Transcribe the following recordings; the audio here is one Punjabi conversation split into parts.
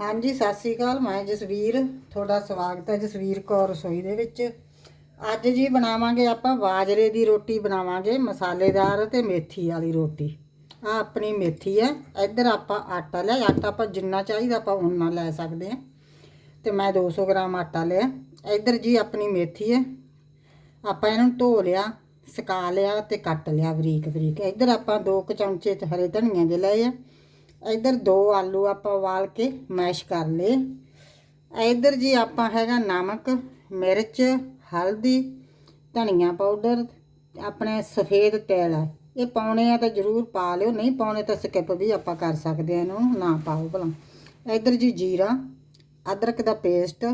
ਹਾਂਜੀ, ਸਤਿ ਸ੍ਰੀ ਅਕਾਲ। ਮੈਂ ਜਸਵੀਰ, ਤੁਹਾਡਾ ਸਵਾਗਤ ਹੈ ਜਸਵੀਰ ਕੌਰ ਰਸੋਈ ਦੇ ਵਿੱਚ। ਅੱਜ ਜੀ ਬਣਾਵਾਂਗੇ ਆਪਾਂ ਬਾਜਰੇ ਦੀ ਰੋਟੀ, ਬਣਾਵਾਂਗੇ ਮਸਾਲੇਦਾਰ ਤੇ ਮੇਥੀ ਵਾਲੀ ਰੋਟੀ। ਆ ਆਪਣੀ ਮੇਥੀ ਹੈ। ਇੱਧਰ ਆਪਾਂ ਆਟਾ ਲਿਆ। ਆਟਾ ਆਪਾਂ ਜਿੰਨਾ ਚਾਹੀਦਾ ਆਪਾਂ ਉਨਾ ਲੈ ਸਕਦੇ ਹਾਂ। ਤੇ ਮੈਂ 200 ਗ੍ਰਾਮ ਆਟਾ ਲਿਆ। ਇੱਧਰ ਜੀ ਆਪਣੀ ਮੇਥੀ ਹੈ। ਆਪਾਂ ਇਹਨੂੰ ਧੋ ਲਿਆ, ਸੁਕਾ ਲਿਆ ਤੇ ਕੱਟ ਲਿਆ ਬਰੀਕ ਬਰੀਕ ਇੱਧਰ ਆਪਾਂ ਦੋ ਕੁ ਚਮਚੇ ਚ ਹਰੇ ਧਨੀਏ ਦੇ ਲਏ ਆ। ਇੱਧਰ ਦੋ ਆਲੂ ਆਪਾਂ ਉਬਾਲ ਕੇ ਮੈਸ਼ ਕਰ ਲਏ। ਇੱਧਰ ਜੀ ਆਪਾਂ ਹੈਗਾ ਨਮਕ, ਮਿਰਚ, ਹਲਦੀ, ਧਨੀਆ ਪਾਊਡਰ, ਆਪਣੇ ਸਫੇਦ ਤੇਲ। ਹੈ ਇਹ ਪਾਉਣੇ ਆ ਤਾਂ ਜ਼ਰੂਰ ਪਾ ਲਿਓ, ਨਹੀਂ ਪਾਉਣੇ ਤਾਂ ਸਕਿਪ ਵੀ ਆਪਾਂ ਕਰ ਸਕਦੇ ਆ ਇਹਨੂੰ, ਨਾ ਪਾਓ ਭਲਾ। ਇੱਧਰ ਜੀ ਜੀਰਾ, ਅਦਰਕ ਦਾ ਪੇਸਟ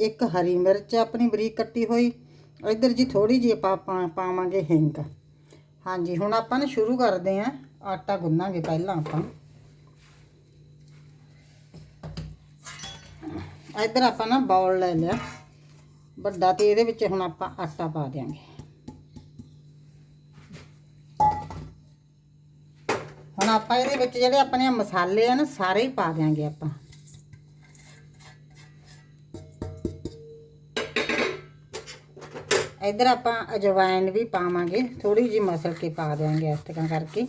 ਇੱਕ ਹਰੀ ਮਿਰਚ ਆਪਣੀ ਬਰੀਕ ਕੱਟੀ ਹੋਈ। ਇੱਧਰ ਜੀ ਥੋੜੀ ਜਿਹੀ ਆਪਾਂ ਪਾ- ਪਾਵਾਂਗੇ ਹਿੰਗ। ਹਾਂਜੀ, ਹੁਣ ਆਪਾਂ ਨਾ ਸ਼ੁਰੂ ਕਰਦੇ ਆਂ। ਆਟਾ ਗੁੰਨਾਂਗੇ ਪਹਿਲਾਂ ਆਪਾਂ। ਇੱਧਰ ਆਪਾਂ ਨਾ ਬਾਉਲ ਲੈ ਲਿਆ। ਵੱਡਾ ਤੇ ਇਹਦੇ ਵਿੱਚ ਹੁਣ ਆਪਾਂ ਆਟਾ ਪਾ ਦਿਆਂਗੇ। ਹੁਣ ਆਪਾਂ ਇਹਦੇ ਵਿੱਚ ਜਿਹੜੇ ਆਪਣੇ ਮਸਾਲੇ ਆ ਨਾ, ਸਾਰੇ ਹੀ ਪਾ ਦਿਆਂਗੇ ਆਪਾਂ। ਇੱਧਰ ਆਪਾਂ ਅਜਵਾਇਨ ਵੀ ਪਾਵਾਂਗੇ। ਥੋੜੀ ਜਿਹੀ ਮਸਲ ਕੇ ਪਾ ਦਿਆਂਗੇ ਇਸ ਤਰ੍ਹਾਂ ਕਰਕੇ।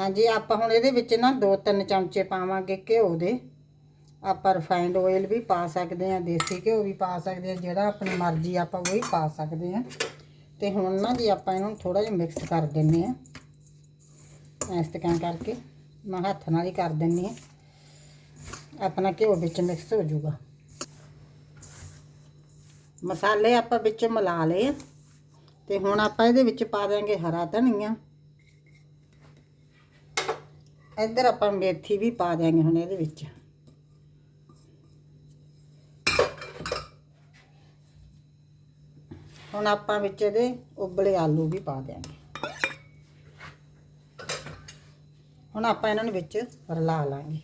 ਹਾਂਜੀ, ਆਪਾਂ ਹੁਣ ਇਹਦੇ ਵਿੱਚ ਨਾ ਦੋ ਤਿੰਨ ਚਮਚੇ ਪਾਵਾਂਗੇ ਘਿਓ ਦੇ। ਆਪਾਂ ਰਿਫਾਈਨਡ ਆਇਲ ਵੀ ਪਾ ਸਕਦੇ ਆ ਦੇਸੀ ਘਿਓ ਵੀ ਪਾ ਸਕਦੇ ਆ ਜਿਹੜਾ ਆਪਣੀ ਮਰਜ਼ੀ ਆਪਾਂ ਉਹ ਹੀ ਪਾ ਸਕਦੇ ਆ ਤੇ ਹੁਣ ਨਾ ਜੀ ਆਪਾਂ ਇਹਨੂੰ ਥੋੜਾ ਜਿਹਾ ਮਿਕਸ ਕਰ ਦਿੰਨੇ ਆ ਇਸ ਤਰ੍ਹਾਂ ਕਰਕੇ ਮੈਂ ਹੱਥ ਨਾਲ ਹੀ ਕਰ ਦਿੰਨੀ ਆ ਆਪਣਾ ਘਿਓ ਵਿੱਚ ਮਿਕਸ ਹੋ ਜਾਊਗਾ। ਮਸਾਲੇ ਆਪਾਂ ਵਿੱਚ ਮਿਲਾ ਲਏ ਆ। ਤੇ ਹੁਣ ਆਪਾਂ ਇਹਦੇ ਵਿੱਚ ਪਾ ਦਿਆਂਗੇ ਹਰਾ ਧਨੀਆ। ਇੱਧਰ ਆਪਾਂ ਮੇਥੀ ਵੀ ਪਾ ਦਿਆਂਗੇ ਹੁਣ ਇਹਦੇ ਵਿੱਚ। ਹੁਣ ਆਪਾਂ ਵਿੱਚ ਇਹਦੇ ਉਬਲੇ ਆਲੂ ਵੀ ਪਾ ਦਿਆਂਗੇ। ਹੁਣ ਆਪਾਂ ਇਹਨਾਂ ਨੂੰ ਵਿੱਚ ਰਲਾ ਲਾਂਗੇ।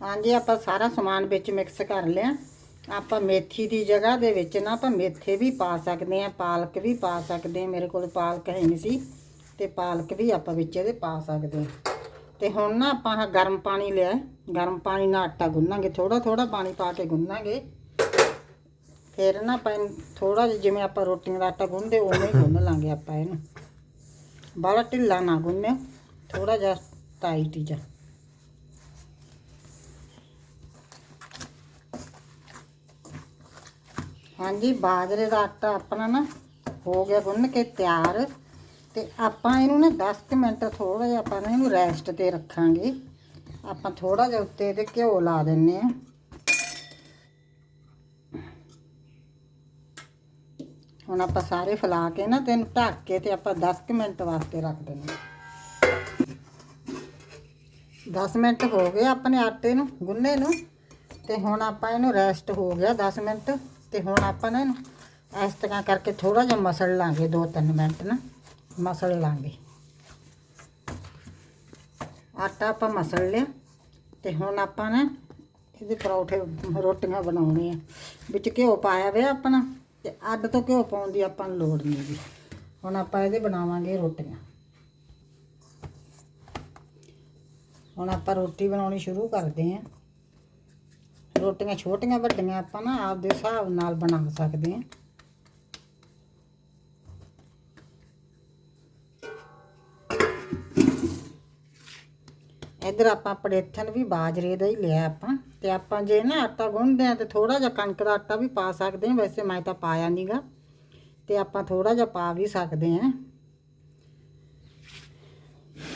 ਹਾਂਜੀ, ਆਪਾਂ ਸਾਰਾ ਸਮਾਨ ਵਿੱਚ ਮਿਕਸ ਕਰ ਲਿਆ। ਆਪਾਂ ਮੇਥੀ ਦੀ ਜਗ੍ਹਾ ਦੇ ਵਿੱਚ ਨਾ ਆਪਾਂ ਮੇਥੇ ਵੀ ਪਾ ਸਕਦੇ ਆ ਪਾਲਕ ਵੀ ਪਾ ਸਕਦੇ ਆ ਮੇਰੇ ਕੋਲ ਪਾਲਕ ਹੈ ਨਹੀਂ ਸੀ, ਤੇ ਪਾਲਕ ਵੀ ਆਪਾਂ ਵਿੱਚ ਇਹਦੇ ਪਾ ਸਕਦੇ ਆ ਤੇ ਹੁਣ ਨਾ ਆਪਾਂ ਆਹ ਗਰਮ ਪਾਣੀ ਲਿਆ, ਗਰਮ ਪਾਣੀ ਨਾਲ ਆਟਾ ਗੁੰਨਾਂਗੇ ਥੋੜਾ ਥੋੜਾ ਪਾਣੀ ਪਾ ਕੇ ਗੁੰਨਾਂਗੇ। ਫਿਰ ਨਾ ਆਪਾਂ ਥੋੜਾ ਜਿਵੇਂ ਆਪਾਂ ਰੋਟੀਆਂ ਦਾ ਆਟਾ ਗੁੰਨਦੇ ਉਵੇਂ ਹੀ ਗੁੰਨ ਲਾਂਗੇ ਆਪਾਂ ਇਹਨੂੰ। ਬਾਹਲਾ ਢਿੱਲਾ ਨਾ ਗੁੰਨਿਓ ਥੋੜਾ ਜਿਹਾ ਟਾਈਟ ਹੀ ਜਾ ਹਾਂਜੀ, ਬਾਜਰੇ ਦਾ ਆਟਾ ਆਪਣਾ ਨਾ ਹੋ ਗਿਆ ਗੁੰਨ ਕੇ ਤਿਆਰ। ਤੇ ਆਪਾਂ ਇਹਨੂੰ ਨਾ 10 ਕੁ ਮਿੰਟ ਥੋੜਾ ਜਿਹਾ ਆਪਾਂ ਨਾ ਇਹਨੂੰ ਰੈਸਟ ਤੇ ਰੱਖਾਂਗੇ। ਆਪਾਂ ਥੋੜਾ ਜਿਹਾ ਉੱਤੇ ਇਹਦੇ ਘਿਓ ਲਾ ਦਿੰਨੇ ਆ। ਹੁਣ ਆਪਾਂ ਸਾਰੇ ਫਲਾ ਕੇ ਨਾ ਤੈਨੂੰ ਢੱਕ ਕੇ ਤੇ ਆਪਾਂ 10 ਕੁ ਮਿੰਟ ਵਾਸਤੇ ਰੱਖ ਦਿੰਨੇ ਆ। 10 ਮਿੰਟ ਹੋ ਗਏ ਆਪਣੇ ਆਟੇ ਨੂੰ, ਗੁੰਨੇ ਨੂੰ। ਤੇ ਹੁਣ ਆਪਾਂ ਇਹਨੂੰ ਰੈਸਟ ਹੋ ਗਿਆ 10 ਮਿੰਟ। ਤੇ ਹੁਣ ਆਪਾਂ ਨਾ ਇਹਨੂੰ ਇਸ ਤਰ੍ਹਾਂ ਕਰਕੇ ਥੋੜਾ ਜਿਹਾ ਮਸਲ ਲਾਂਗੇ 2-3 ਮਿੰਟ ਨਾ, ਮਸਲ ਲਾਂਗੇ। ਆਟਾ ਆਪਾਂ ਮਸਲ ਲਿਆ ਤੇ ਹੁਣ ਆਪਾਂ ਨਾ ਇਹਦੇ ਪਰੌਠੇ ਰੋਟੀਆਂ ਬਣਾਉਣੀਆਂ। ਵਿੱਚ ਘਿਓ ਪਾਇਆ ਹੋਇਆ ਆਪਣਾ ਤੇ ਅੱਡ ਤੋਂ ਘਿਓ ਪਾਉਣ ਦੀ ਆਪਾਂ ਨੂੰ ਲੋੜ ਨਹੀਂ ਜੀ ਹੁਣ ਆਪਾਂ ਇਹਦੇ ਬਣਾਵਾਂਗੇ ਰੋਟੀਆਂ। ਹੁਣ ਆਪਾਂ ਰੋਟੀ ਬਣਾਉਣੀ ਸ਼ੁਰੂ ਕਰਦੇ ਹਾਂ। ਰੋਟੀਆਂ ਛੋਟੀਆਂ ਵੱਡੀਆਂ ਆਪਾਂ ਨਾ ਆਪਦੇ ਹਿਸਾਬ ਨਾਲ ਬਣਾ ਸਕਦੇ ਹਾਂ। ਇਧਰ ਆਪਾਂ ਪੜੇਥਨ ਵੀ ਬਾਜਰੇ ਦਾ ਹੀ ਲਿਆ ਆਪਾਂ, ਤੇ ਆਪਾਂ ਜੇ ਨਾ ਆਟਾ ਗੁੰਨਦੇ ਆ ਤੇ ਥੋੜਾ ਜਿਹਾ ਕਣਕ ਦਾ ਆਟਾ ਵੀ ਪਾ ਸਕਦੇ ਹਾਂ, ਵੈਸੇ ਮੈਂ ਤਾਂ ਪਾਇਆ ਨਹੀਂਗਾ ਤੇ ਆਪਾਂ ਥੋੜਾ ਜਿਹਾ ਪਾ ਵੀ ਸਕਦੇ ਹਾਂ।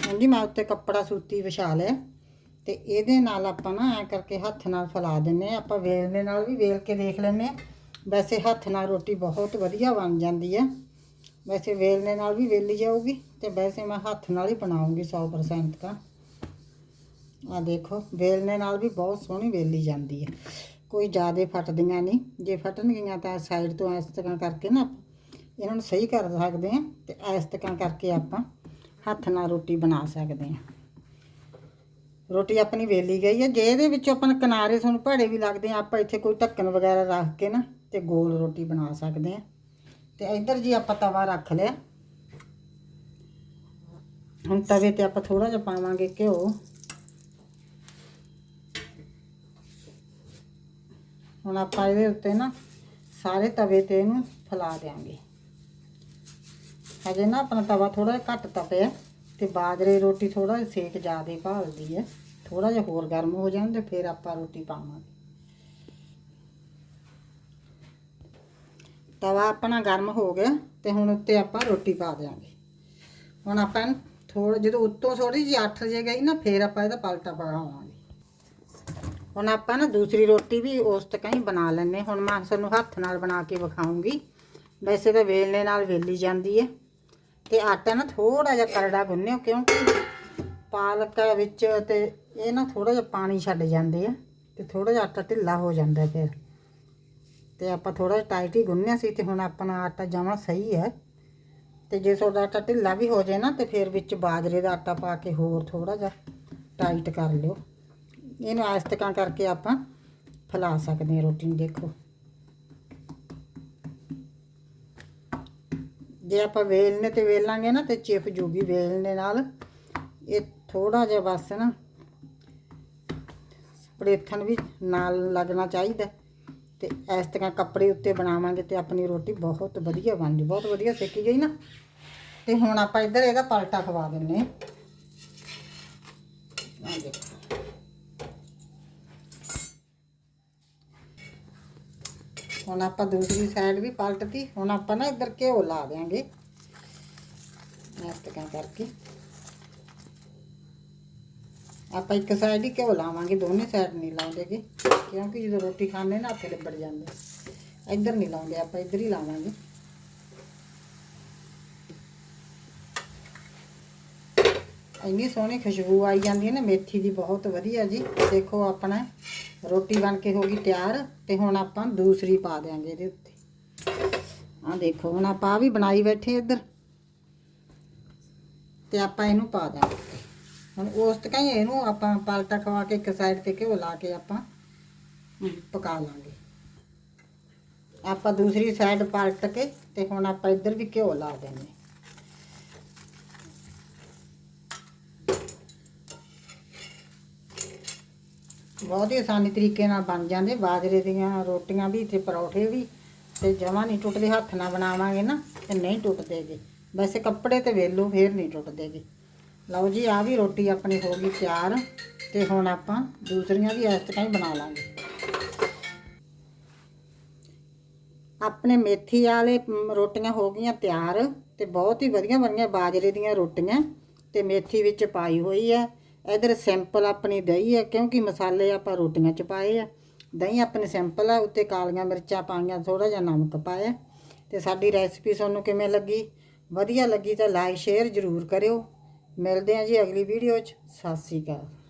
ਹਾਂਜੀ, ਮੈਂ ਉੱਤੇ ਕੱਪੜਾ ਸੂਤੀ ਵਿਛਾ ਲਿਆ। ਤੇ ਇਹਦੇ ਨਾਲ ਆਪਾਂ ਨਾ ਐ ਕਰਕੇ ਹੱਥ ਨਾਲ ਫੈਲਾ ਦਿੰਨੇ ਆ ਆਪਾਂ ਵੇਲ ਦੇ ਨਾਲ ਵੀ ਵੇਲ ਕੇ ਦੇਖ ਲੈਂਦੇ ਆ ਵੈਸੇ ਹੱਥ ਨਾਲ ਰੋਟੀ ਬਹੁਤ ਵਧੀਆ ਬਣ ਜਾਂਦੀ ਹੈ। ਵੈਸੇ ਵੇਲ ਦੇ ਨਾਲ ਵੀ ਵੇਲੀ ਜਾਊਗੀ ਤੇ ਵੈਸੇ ਮੈਂ ਹੱਥ ਨਾਲ ਹੀ ਬਣਾਉਂਗੀ 100% ਤਾਂ। ਆ ਦੇਖੋ ਵੇਲਣੇ ਨਾਲ ਵੀ ਬਹੁਤ ਸੋਹਣੀ ਵੇਲੀ ਜਾਂਦੀ ਹੈ। ਕੋਈ ਜ਼ਿਆਦੇ ਫਟਦੀਆਂ ਨਹੀਂ। ਜੇ ਫਟਣਗੀਆਂ ਤਾਂ ਸਾਈਡ ਤੋਂ ਇਸ ਤਰ੍ਹਾਂ ਕਰਕੇ ਨਾ ਇਹਨਾਂ ਨੂੰ ਸਹੀ ਕਰ ਸਕਦੇ ਆ ਤੇ ਇਸ ਤਰ੍ਹਾਂ ਕਰਕੇ ਆਪਾਂ ਹੱਥ ਨਾਲ ਰੋਟੀ ਬਣਾ ਸਕਦੇ ਆ ਰੋਟੀ ਆਪਣੀ ਵੇਲੀ ਗਈ ਹੈ, ਜੇ ਇਹਦੇ ਵਿੱਚੋਂ ਆਪਾਂ ਕਿਨਾਰੇ ਤੁਹਾਨੂੰ ਭੜੇ ਵੀ ਲੱਗਦੇ ਆ ਆਪਾਂ ਇੱਥੇ ਕੋਈ ਢੱਕਣ ਵਗੈਰਾ ਰੱਖ ਕੇ ਨਾ ਤੇ ਗੋਲ ਰੋਟੀ ਬਣਾ ਸਕਦੇ ਆ ਤੇ ਇੱਧਰ ਜੀ ਆਪਾਂ ਤਵਾ ਰੱਖ ਲਿਆ। ਹੁਣ ਤਵੇ ਤੇ ਆਪਾਂ ਥੋੜਾ ਜਿਹਾ ਪਾਵਾਂਗੇ ਘਿਓ। ਹੁਣ ਆਪਾਂ ਇਹਦੇ ਉੱਤੇ ਨਾ ਸਾਰੇ ਤਵੇ ਤੇ ਇਹਨੂੰ ਫੈਲਾ ਦੇਾਂਗੇ ਹਜੇ ਨਾ ਆਪਣਾ ਤਵਾ ਥੋੜਾ ਜਿਹਾ ਘੱਟ ਤਪਿਆ। ਤੇ ਬਾਜਰੇ ਰੋਟੀ ਥੋੜਾ ਜਿਹਾ ਸੇਕ ਜ਼ਿਆਦੇ ਭਾਲਦੀ ਹੈ ਥੋੜਾ ਜਿਹਾ ਹੋਰ ਗਰਮ ਹੋ ਜਾਣ ਤੇ ਫਿਰ ਆਪਾਂ ਰੋਟੀ ਪਾਵਾਂਗੇ। ਤਵਾ ਆਪਣਾ ਗਰਮ ਹੋ ਗਿਆ ਤੇ ਹੁਣ ਉੱਤੇ ਆਪਾਂ ਰੋਟੀ ਪਾ ਦਿਆਂਗੇ। ਹੁਣ ਆਪਾਂ ਥੋੜਾ ਜਦੋਂ ਉੱਤੋਂ ਥੋੜੀ ਜਿਹੀ ਅੱਠ ਜੇ ਗਈ ਨਾ, ਫਿਰ ਆਪਾਂ ਇਹਦਾ ਪਲਟਾ ਪਕਾਵਾਂਗੇ। ਹੁਣ ਆਪਾਂ ਨਾ ਦੂਸਰੀ ਰੋਟੀ ਵੀ ਉਸ ਤਰ੍ਹਾਂ ਹੀ ਬਣਾ ਲੈਣੇ ਹੁਣ ਮੈਂ ਤੁਹਾਨੂੰ ਹੱਥ ਨਾਲ ਬਣਾ ਕੇ ਵਿਖਾਉਂਗੀ। ਵੈਸੇ ਤਾਂ ਵੇਲਣੇ ਨਾਲ ਵੇਲੀ ਜਾਂਦੀ ਹੈ। ਤੇ ਆਟਾ ਨਾ ਥੋੜਾ ਜਿਹਾ ਕਰੜਾ ਗੁੰਨਿਓ, ਕਿਉਂਕਿ ਪਾਲਕ ਵਿੱਚ ਤੇ ਇਹ ਨਾ ਥੋੜਾ ਜਿਹਾ ਪਾਣੀ ਛੱਡ ਜਾਂਦੇ ਆ ਤੇ ਥੋੜਾ ਜਿਹਾ ਆਟਾ ਢਿੱਲਾ ਹੋ ਜਾਂਦਾ ਫਿਰ। ਤੇ ਆਪਾਂ ਥੋੜਾ ਜਿਹਾ ਟਾਈਟ ਹੀ ਗੁੰਨਿਆ ਸੀ ਤੇ ਹੁਣ ਆਪਣਾ ਆਟਾ ਜਮਾਂ ਸਹੀ ਹੈ। ਤੇ ਜੇ ਤੁਹਾਡਾ ਆਟਾ ਢਿੱਲਾ ਵੀ ਹੋ ਜਾਏ ਨਾ ਤੇ ਫਿਰ ਵਿੱਚ ਬਾਜਰੇ ਦਾ ਆਟਾ ਪਾ ਕੇ ਹੋਰ ਥੋੜਾ ਜਿਹਾ ਟਾਈਟ ਕਰ ਲਿਓ। ਇਹਨੂੰ ਆਸਤਕਾਂ ਕਰਕੇ ਆਪਾਂ ਫੈਲਾ ਸਕਦੇ ਹਾਂ ਰੋਟੀ ਨੂੰ, ਦੇਖੋ। ਜੇ ਆਪਾਂ ਵੇਲਣੇ ਤੇ ਵੇਲਾਂਗੇ ਨਾ ਤੇ ਚਿਪ ਜੂਗੀ ਵੇਲਣੇ ਨਾਲ। ਇਹ ਥੋੜਾ ਜਿਹਾ ਬਸ ਨਾ, ਸਪਰੇਥਨ ਵੀ ਨਾਲ ਲੱਗਣਾ ਚਾਹੀਦਾ। ਤੇ ਇਸ ਤਰ੍ਹਾਂ ਕੱਪੜੇ ਉੱਤੇ ਬਣਾਵਾਂਗੇ ਤੇ ਆਪਣੀ ਰੋਟੀ ਬਹੁਤ ਵਧੀਆ ਬਣ ਜੂ, ਬਹੁਤ ਵਧੀਆ ਸੇਕੀ ਗਈ ਨਾ। ਤੇ ਹੁਣ ਆਪਾਂ ਇੱਧਰ ਇਹਦਾ ਪਲਟਾ ਖਵਾ ਦਿੰਨੇ ਆ ਦੇਖੋ। ਹੁਣ ਆਪਾਂ ਦੂਸਰੀ ਸਾਈਡ ਵੀ ਪਲਟਤੀ, ਹੁਣ ਆਪਾਂ ਨਾ ਇੱਧਰ ਘਿਓ ਲਾ ਦੇਾਂਗੇ ਇਸ ਤਰ੍ਹਾਂ ਕਰਕੇ। ਆਪਾਂ ਇੱਕ ਸਾਈਡ ਹੀ ਘਿਓ ਲਾਵਾਂਗੇ, ਦੋਨੇ ਸਾਈਡ ਨਹੀਂ ਲਾਉਂਦੇਗੇ ਕਿਉਂਕਿ ਜਦੋਂ ਰੋਟੀ ਖਾਣੇ ਨਾ ਹੱਥ ਲਿਬੜ ਜਾਂਦੇ। ਇੱਧਰ ਨਹੀਂ ਲਾਉਂਦੇ, ਆਪਾਂ ਇੱਧਰ ਹੀ ਲਾਵਾਂਗੇ। ਇੰਨੀ ਸੋਹਣੀ ਖੁਸ਼ਬੂ ਆਈ ਜਾਂਦੀ ਹੈ ਨਾ, ਮੇਥੀ ਦੀ ਬਹੁਤ ਵਧੀਆ ਜੀ। ਦੇਖੋ ਆਪਣਾ, ਰੋਟੀ ਬਣ ਕੇ ਹੋ ਗਈ ਤਿਆਰ ਤੇ ਹੁਣ ਆਪਾਂ ਦੂਸਰੀ ਪਾ ਦਿਆਂਗੇ ਇਹਦੇ ਉੱਤੇ। ਆਹ ਦੇਖੋ, ਹੁਣ ਆਪਾਂ ਆਹ ਵੀ ਬਣਾਈ ਬੈਠੇ ਇੱਧਰ। ਤੇ ਆਪਾਂ ਇਹਨੂੰ ਪਾ ਦਿਆਂਗੇ। ਹੁਣ ਉਸ ਤਰ੍ਹਾਂ ਹੀ ਇਹਨੂੰ ਆਪਾਂ ਪਲਟਾ ਖਵਾ ਕੇ ਇੱਕ ਸਾਈਡ ਤੇ ਘਿਓ ਲਾ ਕੇ ਆਪਾਂ ਪਕਾ ਲਾਂਗੇ। ਆਪਾਂ ਦੂਸਰੀ ਸਾਈਡ ਪਲਟ ਕੇ ਤੇ ਹੁਣ ਆਪਾਂ ਇੱਧਰ ਵੀ ਘਿਓ ਲਾ ਦੇਣੇ ਬਹੁਤ ਹੀ ਆਸਾਨੀ ਤਰੀਕੇ ਨਾਲ ਬਣ ਜਾਂਦੇ, ਬਾਜਰੇ ਦੀਆਂ ਰੋਟੀਆਂ ਵੀ ਤੇ ਪਰੌਠੇ ਵੀ, ਤੇ ਜਮਾਂ ਨਹੀਂ ਟੁੱਟਦੇ, ਹੱਥ ਨਾਲ ਬਣਾਵਾਂਗੇ ਨਾ ਤੇ ਨਹੀਂ ਟੁੱਟਦੇਗੇ। ਵੈਸੇ ਕੱਪੜੇ ਤੇ ਵੇਲੋ ਫੇਰ ਨਹੀਂ ਟੁੱਟਦੇਗੇ। ਲਓ ਜੀ ਆ ਵੀ ਰੋਟੀ ਆਪਣੀ ਹੋ ਗਈ ਤਿਆਰ, ਤੇ ਹੁਣ ਆਪਾਂ ਦੂਸਰੀਆਂ ਵੀ ਇਸ ਤਰ੍ਹਾਂ ਹੀ ਬਣਾ ਲਾਂਗੇ। ਆਪਣੇ ਮੇਥੀ ਵਾਲੇ ਰੋਟੀਆਂ ਹੋ ਗਈਆਂ ਤਿਆਰ, ਤੇ ਬਹੁਤ ਹੀ ਵਧੀਆ ਬਣੀਆਂ ਬਾਜਰੇ ਦੀਆਂ ਰੋਟੀਆਂ, ਤੇ ਮੇਥੀ ਵਿੱਚ ਪਾਈ ਹੋਈ ਹੈ। ਇਧਰ ਸਿੰਪਲ ਆਪਣੀ ਦਹੀਂ ਹੈ ਕਿਉਂਕਿ ਮਸਾਲੇ ਆਪਾਂ ਰੋਟੀਆਂ 'ਚ ਪਾਏ ਆ। ਦਹੀਂ ਆਪਣੇ ਸਿੰਪਲ ਆ, ਉੱਤੇ ਕਾਲੀਆਂ ਮਿਰਚਾਂ ਪਾਈਆਂ ਥੋੜਾ ਜਿਹਾ ਨਮਕ ਪਾਇਆ। ਤੇ ਸਾਡੀ ਰੈਸਪੀ ਤੁਹਾਨੂੰ ਕਿਵੇਂ ਲੱਗੀ? ਵਧੀਆ ਲੱਗੀ ਤਾਂ ਲਾਈਕ, ਸ਼ੇਅਰ ਜ਼ਰੂਰ ਕਰਿਓ। ਮਿਲਦੇ ਹਾਂ ਜੀ ਅਗਲੀ ਵੀਡੀਓ 'ਚ। ਸਤਿ ਸ਼੍ਰੀ ਅਕਾਲ।